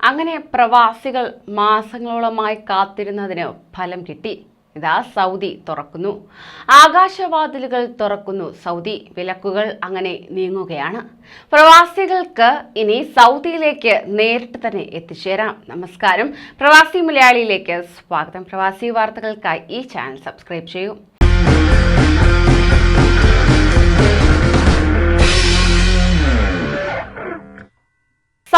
അങ്ങനെ പ്രവാസികൾ മാസങ്ങളോളമായി കാത്തിരുന്നതിന് ഫലം കിട്ടി. ഇതാ സൗദി തുറക്കുന്നു. ആകാശവാതിലുകൾ തുറക്കുന്നു. സൗദി വിലക്കുകൾ അങ്ങനെ നീങ്ങുകയാണ്. പ്രവാസികൾക്ക് ഇനി സൗദിയിലേക്ക് നേരിട്ട് തന്നെ എത്തിച്ചേരാം നമസ്കാരം. പ്രവാസി മലയാളിയിലേക്ക് സ്വാഗതം. പ്രവാസി വാർത്തകൾക്കായി ഈ ചാനൽ സബ്സ്ക്രൈബ് ചെയ്യൂ.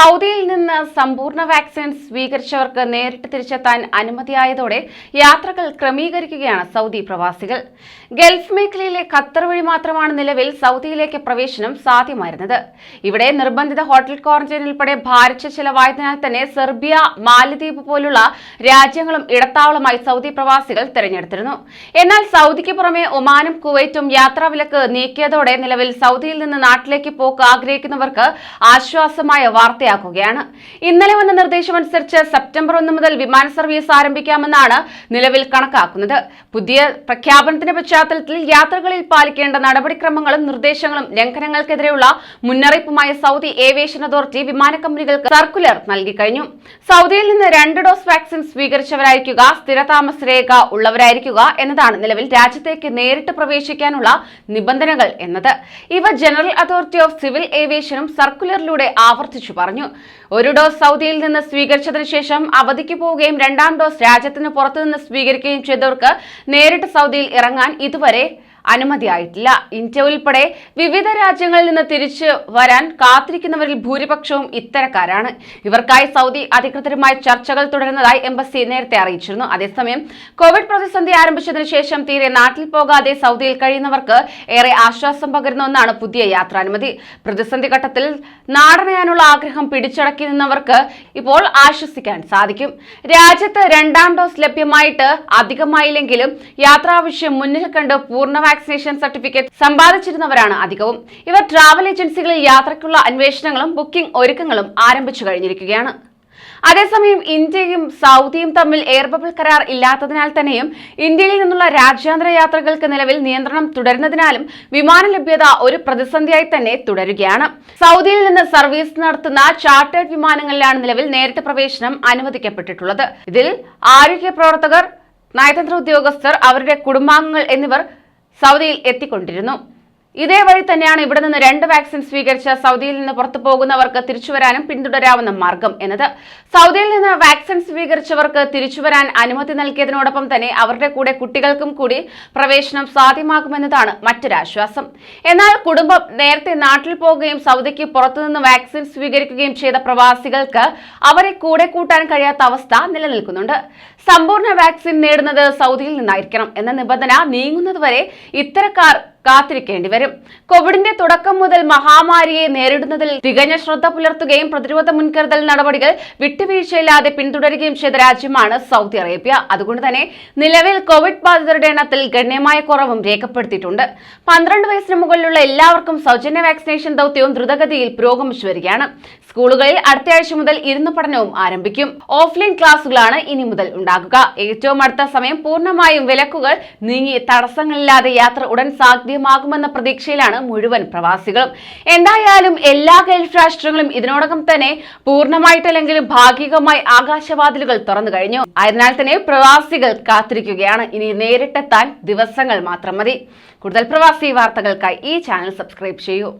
സൗദിയിൽ നിന്ന് സമ്പൂർണ വാക്സിൻ സ്വീകരിച്ചവർക്ക് നേരിട്ട് തിരിച്ചെത്താൻ അനുമതിയായതോടെ യാത്രകൾ ക്രമീകരിക്കുകയാണ് സൗദി പ്രവാസികൾ. ഗൾഫ് മേഖലയിലെ ഖത്തർ വഴി മാത്രമാണ് നിലവിൽ സൗദിയിലേക്ക് പ്രവേശനം സാധ്യമായിരുന്നത്. ഇവിടെ നിർബന്ധിത ഹോട്ടൽ ക്വാറന്റൈൻ ഉൾപ്പെടെ ഭാരിച്ച ചെലവായതിനാൽ തന്നെ സെർബിയ മാലദ്വീപ് പോലുള്ള രാജ്യങ്ങളും ഇടത്താവളമായി സൗദി പ്രവാസികൾ തിരഞ്ഞെടുത്തിരുന്നു. എന്നാൽ സൗദിക്ക് പുറമെ ഒമാനും കുവൈറ്റും യാത്രാവിലക്ക് നീക്കിയതോടെ നിലവിൽ സൗദിയിൽ നിന്ന് നാട്ടിലേക്ക് പോക്ക് ആഗ്രഹിക്കുന്നവർക്ക് ആശ്വാസമായ വാർത്തയാക്കുകയാണ് ഇന്നലെ വന്ന നിർദ്ദേശമനുസരിച്ച് സെപ്റ്റംബർ ഒന്ന് മുതൽ വിമാന സർവീസ് ആരംഭിക്കാമെന്നാണ് നിലവിൽ കണക്കാക്കുന്നത്. പുതിയ പ്രഖ്യാപനത്തിന്റെ പശ്ചാത്തലത്തിൽ യാത്രകളിൽ പാലിക്കേണ്ട നടപടിക്രമങ്ങളും നിർദ്ദേശങ്ങളും ലംഘനങ്ങൾക്കെതിരെയുള്ള മുന്നറിയിപ്പുമായി സൗദി ഏവിയേഷൻ അതോറിറ്റി വിമാന കമ്പനികൾക്ക് സർക്കുലർ നൽകി കഴിഞ്ഞു. സൗദിയിൽ നിന്ന് രണ്ട് ഡോസ് വാക്സിൻ സ്വീകരിച്ചവരായിരിക്കുക സ്ഥിരതാമസ രേഖ ഉള്ളവരായിരിക്കുക എന്നതാണ് നിലവിൽ രാജ്യത്തേക്ക് നേരിട്ട് പ്രവേശിക്കാനുള്ള നിബന്ധനകൾ എന്നത്. ഇവ ജനറൽ അതോറിറ്റി ഓഫ് സിവിൽ ഏവിയേഷനും സർക്കുലറിലൂടെ ആവർത്തിച്ചു പറഞ്ഞു. ഒരു ഡോസ് സൗദിയിൽ നിന്ന് സ്വീകരിച്ചതിനു ശേഷം അവധിക്ക് പോവുകയും രണ്ടാം ഡോസ് രാജ്യത്തിന് പുറത്തുനിന്ന് സ്വീകരിക്കുകയും ചെയ്തവർക്ക് നേരിട്ട് സൗദിയിൽ ഇറങ്ങാൻ ഇതുവരെ അനുമതിയായിട്ടില്ല. ഇന്ത്യ ഉൾപ്പെടെ വിവിധ രാജ്യങ്ങളിൽ നിന്ന് തിരിച്ചു വരാൻ കാത്തിരിക്കുന്നവരിൽ ഭൂരിപക്ഷവും ഇത്തരക്കാരാണ്. ഇവർക്കായി സൗദി അധികൃതരുമായി ചർച്ചകൾ തുടരുന്നതായി എംബസി നേരത്തെ അറിയിച്ചിരുന്നു. അതേസമയം കോവിഡ് പ്രതിസന്ധി ആരംഭിച്ചതിനു ശേഷം തീരെ നാട്ടിൽ പോകാതെ സൗദിയിൽ കഴിയുന്നവർക്ക് ഏറെ ആശ്വാസം പകരുന്ന ഒന്നാണ് പുതിയ യാത്രാനുമതി. പ്രതിസന്ധി ഘട്ടത്തിൽ നാടനയാനുള്ള ആഗ്രഹം പിടിച്ചടക്കി നിന്നവർക്ക് ഇപ്പോൾ ആശ്വസിക്കാൻ സാധിക്കും. രാജ്യത്ത് രണ്ടാം ഡോസ് ലഭ്യമായിട്ട് അധികമായില്ലെങ്കിലും യാത്രാവശ്യം മുന്നിൽ കണ്ട് പൂർണ വാക്സിനേഷൻ സർട്ടിഫിക്കറ്റ് സമ്പാദിച്ചിരുന്നവരാണ് അധികവും. ഇവർ ട്രാവൽ ഏജൻസികളിൽ യാത്രയ്ക്കുള്ള അന്വേഷണങ്ങളും ബുക്കിംഗ് ഒരുക്കങ്ങളും ആരംഭിച്ചു കഴിഞ്ഞിരിക്കുകയാണ്. അതേസമയം ഇന്ത്യയും സൗദിയും തമ്മിൽ എയർ ബബിൾ കരാർ ഇല്ലാത്തതിനാൽ തന്നെയും ഇന്ത്യയിൽ നിന്നുള്ള രാജ്യാന്തര യാത്രകൾക്ക് നിലവിൽ നിയന്ത്രണം തുടരുന്നതിനാലും വിമാന ലഭ്യത ഒരു പ്രതിസന്ധിയായി തന്നെ തുടരുകയാണ്. സൗദിയിൽ നിന്ന് സർവീസ് നടത്തുന്ന ചാർട്ടേഡ് വിമാനങ്ങളിലാണ് നിലവിൽ നേരിട്ട് പ്രവേശനം അനുവദിക്കപ്പെട്ടിട്ടുള്ളത്. ഇതിൽ ആരോഗ്യ പ്രവർത്തകർ നയതന്ത്ര ഉദ്യോഗസ്ഥർ അവരുടെ കുടുംബാംഗങ്ങൾ എന്നിവർ സൗദിയിൽ എത്തിക്കൊണ്ടിരുന്നു ഇതേ വഴി തന്നെയാണ് ഇവിടെ നിന്ന് രണ്ട് വാക്സിൻ സ്വീകരിച്ച സൗദിയിൽ നിന്ന് പുറത്തു പോകുന്നവർക്ക് തിരിച്ചുവരാനും പിന്തുടരാവുന്ന മാർഗം എന്നത്. സൗദിയിൽ നിന്ന് വാക്സിൻ സ്വീകരിച്ചവർക്ക് തിരിച്ചുവരാൻ അനുമതി നൽകിയതിനോടൊപ്പം തന്നെ അവരുടെ കൂടെ കുട്ടികൾക്കും കൂടി പ്രവേശനം സാധ്യമാകുമെന്നതാണ് മറ്റൊരാശ്വാസം എന്നാൽ കുടുംബം നേരത്തെ നാട്ടിൽ പോവുകയും സൗദിക്ക് പുറത്തുനിന്ന് വാക്സിൻ സ്വീകരിക്കുകയും ചെയ്ത പ്രവാസികൾക്ക് അവരെ കൂടെ കൂട്ടാൻ കഴിയാത്ത അവസ്ഥ നിലനിൽക്കുന്നുണ്ട്. സമ്പൂർണ വാക്സിൻ നേടുന്നത് സൗദിയിൽ നിന്നായിരിക്കണം എന്ന നിബന്ധന നീങ്ങുന്നതുവരെ ഇത്തരക്കാർ കാത്തിരിക്കേണ്ടി വരും. കോവിഡിന്റെ തുടക്കം മുതൽ മഹാമാരിയെ നേരിടുന്നതിൽ തികഞ്ഞ ശ്രദ്ധ പുലർത്തുകയും പ്രതിരോധ മുൻകരുതൽ നടപടികൾ വിട്ടുവീഴ്ചയില്ലാതെ പിന്തുടരുകയും ചെയ്ത രാജ്യമാണ് സൗദി അറേബ്യ. അതുകൊണ്ട് തന്നെ നിലവിൽ കോവിഡ് ബാധിതരുടെ എണ്ണത്തിൽ ഗണ്യമായ കുറവും രേഖപ്പെടുത്തിയിട്ടുണ്ട്. പന്ത്രണ്ട് വയസ്സിന് മുകളിലുള്ള എല്ലാവർക്കും സൗജന്യ വാക്സിനേഷൻ ദൗത്യവും ദ്രുതഗതിയിൽ പുരോഗമിച്ചു വരികയാണ്. സ്കൂളുകളിൽ അടുത്തയാഴ്ച മുതൽ ഇരുന്ന് പഠനവും ആരംഭിക്കും. ഓഫ്ലൈൻ ക്ലാസുകളാണ് ഇനി മുതൽ ഉണ്ടാകുക. ഏറ്റവും അടുത്ത സമയം പൂർണമായും വിലക്കുകൾ നീങ്ങി തടസ്സങ്ങളില്ലാതെ യാത്ര ഉടൻ സാധ്യമാകുമെന്ന പ്രതീക്ഷയിലാണ് മുഴുവൻ പ്രവാസികളും. എന്തായാലും എല്ലാ ഗൾഫ് രാഷ്ട്രങ്ങളും ഇതിനോടകം തന്നെ പൂർണമായിട്ടല്ലെങ്കിലും ഭാഗികമായി ആകാശവാതിലുകൾ തുറന്നു കഴിഞ്ഞു. അതിനാൽ തന്നെ പ്രവാസികൾ കാത്തിരിക്കുകയാണ്. ഇനി നേരിട്ടെത്താൻ ദിവസങ്ങൾ മാത്രം മതി. കൂടുതൽ പ്രവാസി വാർത്തകൾക്കായി ഈ ചാനൽ സബ്സ്ക്രൈബ് ചെയ്യൂ.